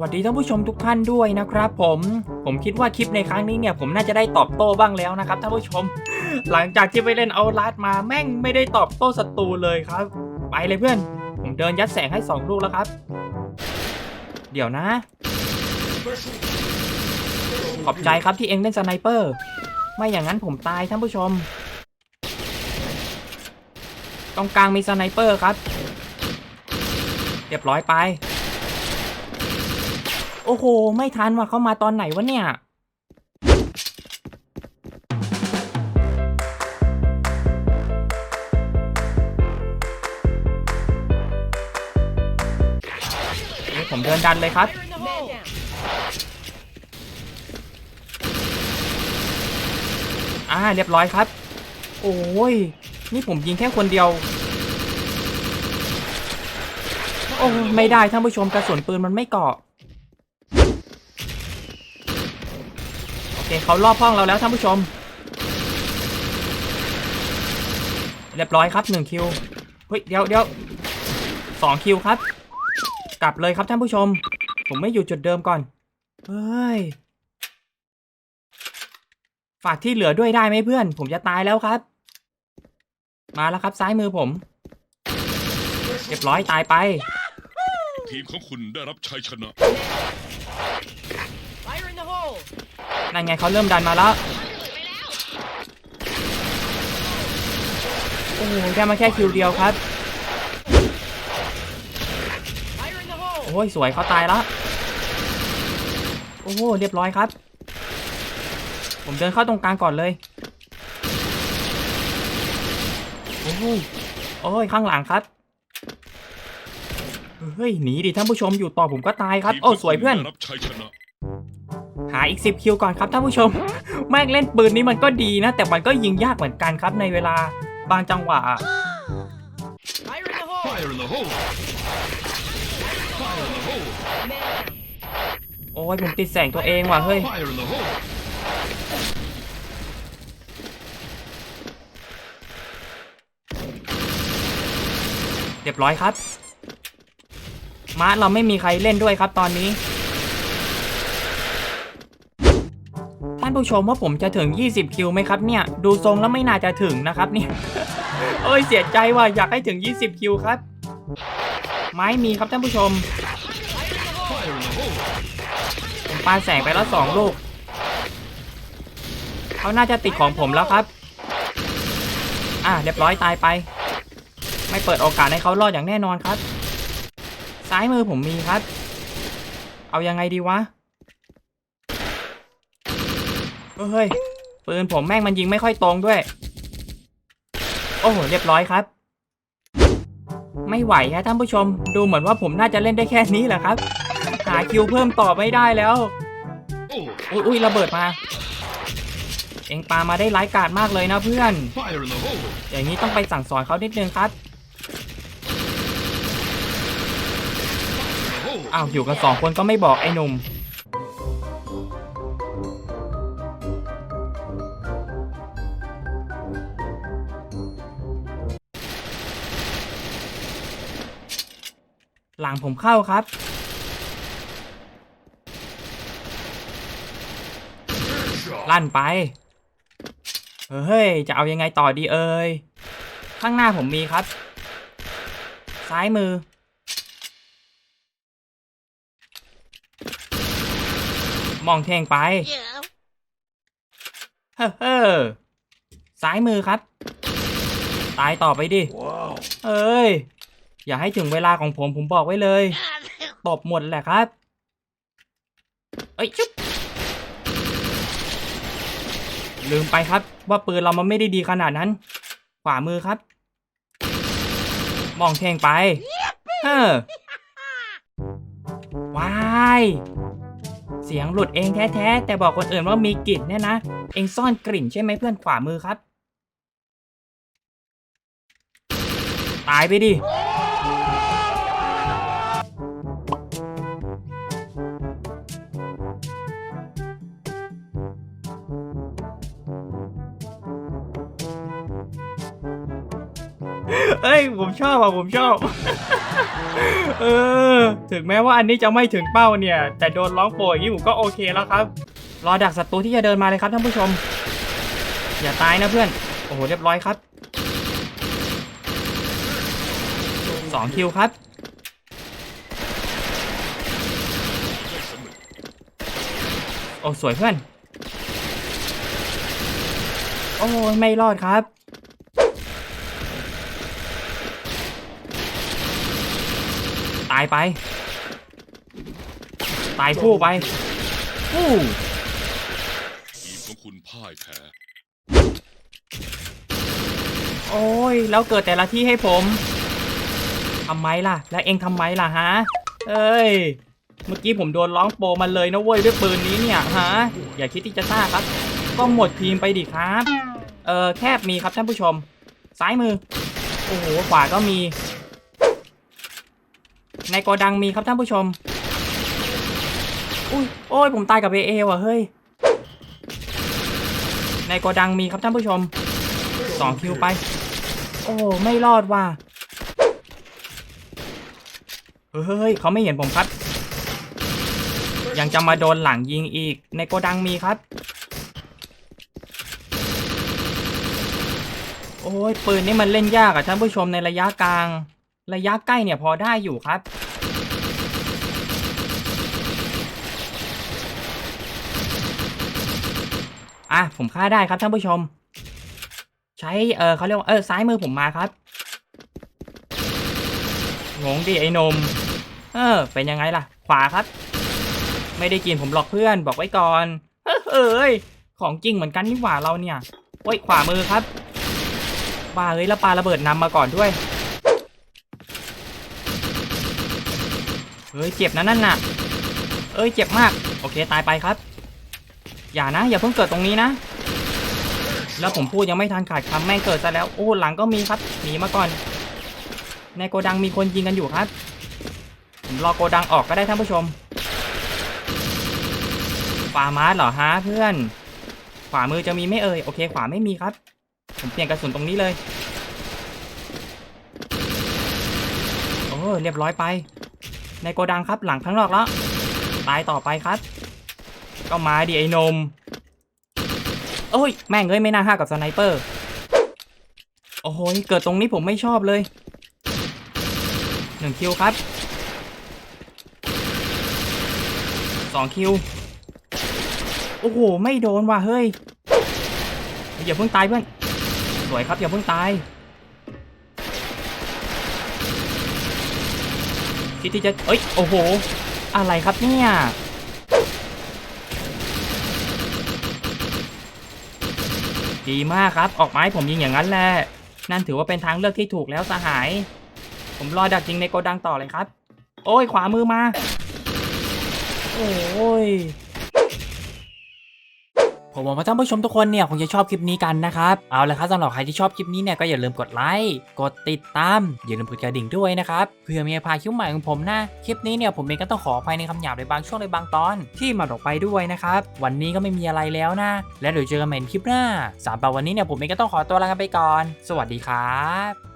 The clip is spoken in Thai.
วัสดีท่านผู้ชมทุกท่านด้วยนะครับผมผมคิดว่าคลิปในครั้งนี้เนี่ยผมน่าจะได้ตอบโต้บ้างแล้วนะครับท่านผู้ชม หลังจากที่ไปเล่นเอาลัดมาแม่งไม่ได้ตอบโต้ศัตรูเลยครับ ไปเลยเพื่อน ผมเดินยัดแสงให้สองลูกแล้วครับ เดี๋ยวนะ ขอบใจครับที่เองเล่นสไนเปอร์ ไม่อย่างนั้นผมตายท่านผู้ชม ตรงกลางมีสไนเปอร์ครับเรียบร้อยไป โอ้โห ไม่ทันว่าเขามาตอนไหนวะเนี่ยนี่ผมเดินดันเลยครับอ่าเรียบร้อยครับ โอ้ย นี่ผมยิงแค่คนเดียว โอ้ไม่ได้ท่านผู้ชมกระสุนปืนมันไม่เกาะ โอ เคเขารอบห้องเราแล้วท่านผู้ชม เรียบร้อยครับหนึ่งคิวเฮ้ยเดี๋ยวเดี๋ยวสองคิวครับ กลับเลยครับท่านผู้ชม ผมไม่อยู่จุดเดิมก่อนเฮ้ยฝากที่เหลือด้วยได้ไหมเพื่อน ผมจะตายแล้วครับ มาแล้วครับซ้ายมือผมเรียบร้อยตายไป ทีมของคุณได้รับชัยชนะ Fire in the hole! นั่นไงเขาเริ่มดันมาแล้วโอ้โหได้มาแค่คิวเดียวครับโอ้ยสวยเขาตายแล้วโอ้โหเรียบร้อยครับ ผมเดินเข้าตรงกลางก่อนเลยโอ้ยโอ้ยข้างหลังครับเฮ้ยหนีดิท่านผู้ชมอยู่ต่อผมก็ตายครับ โอ้สวยเพื่อนรับชัยชนะ หาอีก 10 คิวก่อนครับท่านผู้ชม แม่งเล่นปืนนี้มันก็ดีนะ แต่มันก็ยิงยากเหมือนกันครับในเวลาบางจังหวะ Fire in the hole! Fire in the hole Fire in the hole Man down. โอ้ยผมติดแสงตัวเองว่ะเฮ้ย Fire in the hole เรียบร้อยครับ มาร์ทเราไม่มีใครเล่นด้วยครับตอนนี้านผู้ชมว่าผมจะถึง 20 คิวไหมครับเนี่ย ดูทรงแล้วไม่น่าจะถึงนะครับเนี่ยโอ้ยเสียใจว่ะอยากให้ถึง 20 คิวครับ ไม้มีครับท่านผู้ชมผมปาแสงไปแล้วสองลูกเขาน่าจะติดของผมแล้วครับ อะเรียบร้อยตายไป ไม่เปิดโอกาสให้เขารอดอย่างแน่นอนครับ ซ้ายมือผมมีครับ เอายังไงดีวะ เฮ้ยปืนผมแม่งมันยิงไม่ค่อยตรงด้วย โอ้โหเรียบร้อยครับ ไม่ไหวฮะท่านผู้ชม ดูเหมือนว่าผมน่าจะเล่นได้แค่นี้แหละครับ หาคิวเพิ่มต่อไม่ได้แล้ว อุ้ยอุ้ยระเบิดมา เองปามาได้ร้ายกาจมากเลยนะเพื่อน อย่างนี้ต้องไปสั่งสอนเขานิดนึงครับอ้าวอยู่กันสองคนก็ไม่บอกไอ้หนุ่ม หลังผมเข้าครับ ลั่นไป เฮ้ย จะเอายังไงต่อดีเอ่ย ข้างหน้าผมมีครับ ซ้ายมือ มองเท่งไป เฮ้อเฮ้อซ้ายมือครับ ตายต่อไปดิ Wow เอ้ย อย่าให้ถึงเวลาของผมผมบอกไว้เลยตบหมดแหละครับ เอ้ยชุบลืมไปครับ ว่าปืนเรามันไม่ได้ดีขนาดนั้น ขวามือครับ มองเท่งไปเฮ้อว้าย เสียงหลุดเองแท้ๆ แต่บอกคนอื่นว่ามีกลิ่นเนี่ยนะ เองซ่อนกลิ่นใช่ไหมเพื่อนขวามือครับ ตายไปดิ เอ้ยผมชอบอะผมชอบ เออ ถึงแม้ว่าอันนี้จะไม่ถึงเป้าเนี่ย แต่โดนร้องโปรยอย่างนี้ผมก็โอเคแล้วครับ รอดักศัตรูที่จะเดินมาเลยครับท่านผู้ชม อย่าตายนะเพื่อน โอ้โหเรียบร้อยครับสองคิวครับโอ้สวยเพื่อน โอ้ไม่รอดครับายไป ตายคู่ไปอู้ทีมของคุณพ่ายแพ้โอ้ย แล้วเกิดแต่ละที่ให้ผมทำไมล่ะ แล้วเองทำไมล่ะฮะ เอ้ย เมื่อกี้ผมโดนร้องโปรมันเลยนะเว้ยด้วยปืนนี้เนี่ยฮะ อย่าคิดที่จะซ่าครับ ก็หมดทีมไปดิครับ เออแคบมีครับท่านผู้ชม ซ้ายมือ โอ้โห ขวาก็มี ในโกดังมีครับท่านผู้ชม อุ้ยโอ้ยผมตายกับเอเอว่ะเฮ้ย ในโกดังมีครับท่านผู้ชมสองคิวไป โอ้ไม่รอดว่ะ เฮ้ยเขาไม่เห็นผมครับ ยังจะมาโดนหลังยิงอีก ในโกดังมีครับ โอ้ยปืนนี่มันเล่นยากอะท่านผู้ชมในระยะกลาง ระยะใกล้เนี่ยพอได้อยู่ครับ อะผมฆ่าได้ครับท่านผู้ชม ใช้ เออเขาเรียกว่าเออซ้ายมือผมมาครับงงดิไอ้นม เออ เป็นยังไงล่ะ ขวาครับ ไม่ได้กินผมหลอกเพื่อนบอกไว้ก่อนเฮ้ยเอ้ยของจริงเหมือนกันนี่หว่าเราเนี่ยโอ้ยขวามือครับบ้าเอ้ยแล้วปาระเบิดนำมาก่อนด้วย ฮ้ยเจ็บนะนั่นน่ะ เอ้ยเจ็บมาก โอเคตายไปครับ อย่านะ อย่าเพิ่งเกิดตรงนี้นะ แล้วผมพูดยังไม่ทันขาดคำแม่งเกิดซะแล้ว โอ้หลังก็มีครับหนีมาก่อน ในโกดังมีคนยิงกันอยู่ครับผมรอโกดังออกก็ได้ท่านผู้ชมฟามาร์สเหรอฮะเพื่อน ขวามือจะมีไม่เอ่ยโอเค ขวาไม่มีครับ ผมเปลี่ยนกระสุนตรงนี้เลยโอ้เรียบร้อยไป ในโกดังครับหลังข้างนอกแล้ว ตายต่อไปครับ ก็มาดิไอ้นม โอ้ย แม่งเอ้ยไม่น่าห้ากับสไนเปอร์ โอ้โหเกิดตรงนี้ผมไม่ชอบเลยหนึ่งคิวครับสองคิว โอ้โห ไม่โดนว่ะเฮ้ย อย่าเพิ่งตายเพื่อน สวยครับอย่าเพิ่งตาย คิดที่จะเอ้ยโอ้โห อะไรครับเนี่ยดีมากครับออกไม้ผมยิงอย่างนั้นแหละนั่นถือว่าเป็นทางเลือกที่ถูกแล้วสหาย ผมรอดักยิงในโกดังต่อเลยครับ โอ้ยขวามือมา โอ้ย ผมหวังว่าท่านผู้ชมทุกคนเนี่ยคงจะชอบคลิปนี้กันนะครับ เอาละครับสำหรับใครที่ชอบคลิปนี้เนี่ยก็อย่าลืมกดไลค์กดติดตาม อย่าลืมกดกระดิ่งด้วยนะครับเพื่อมีพาคลิปใหม่ของผมนะคลิปนี้เนี่ยผมเองก็ต้องขออภัยในคำหยาบในบางช่วงในบางตอน ที่มาออกไปด้วยนะครับวันนี้ก็ไม่มีอะไรแล้วนะ และเดี๋ยวเจอกันใหม่ในคลิปหน้าสำหรับวันนี้เนี่ยผมเองก็ต้องขอตัวลาไปก่อน สวัสดีครับ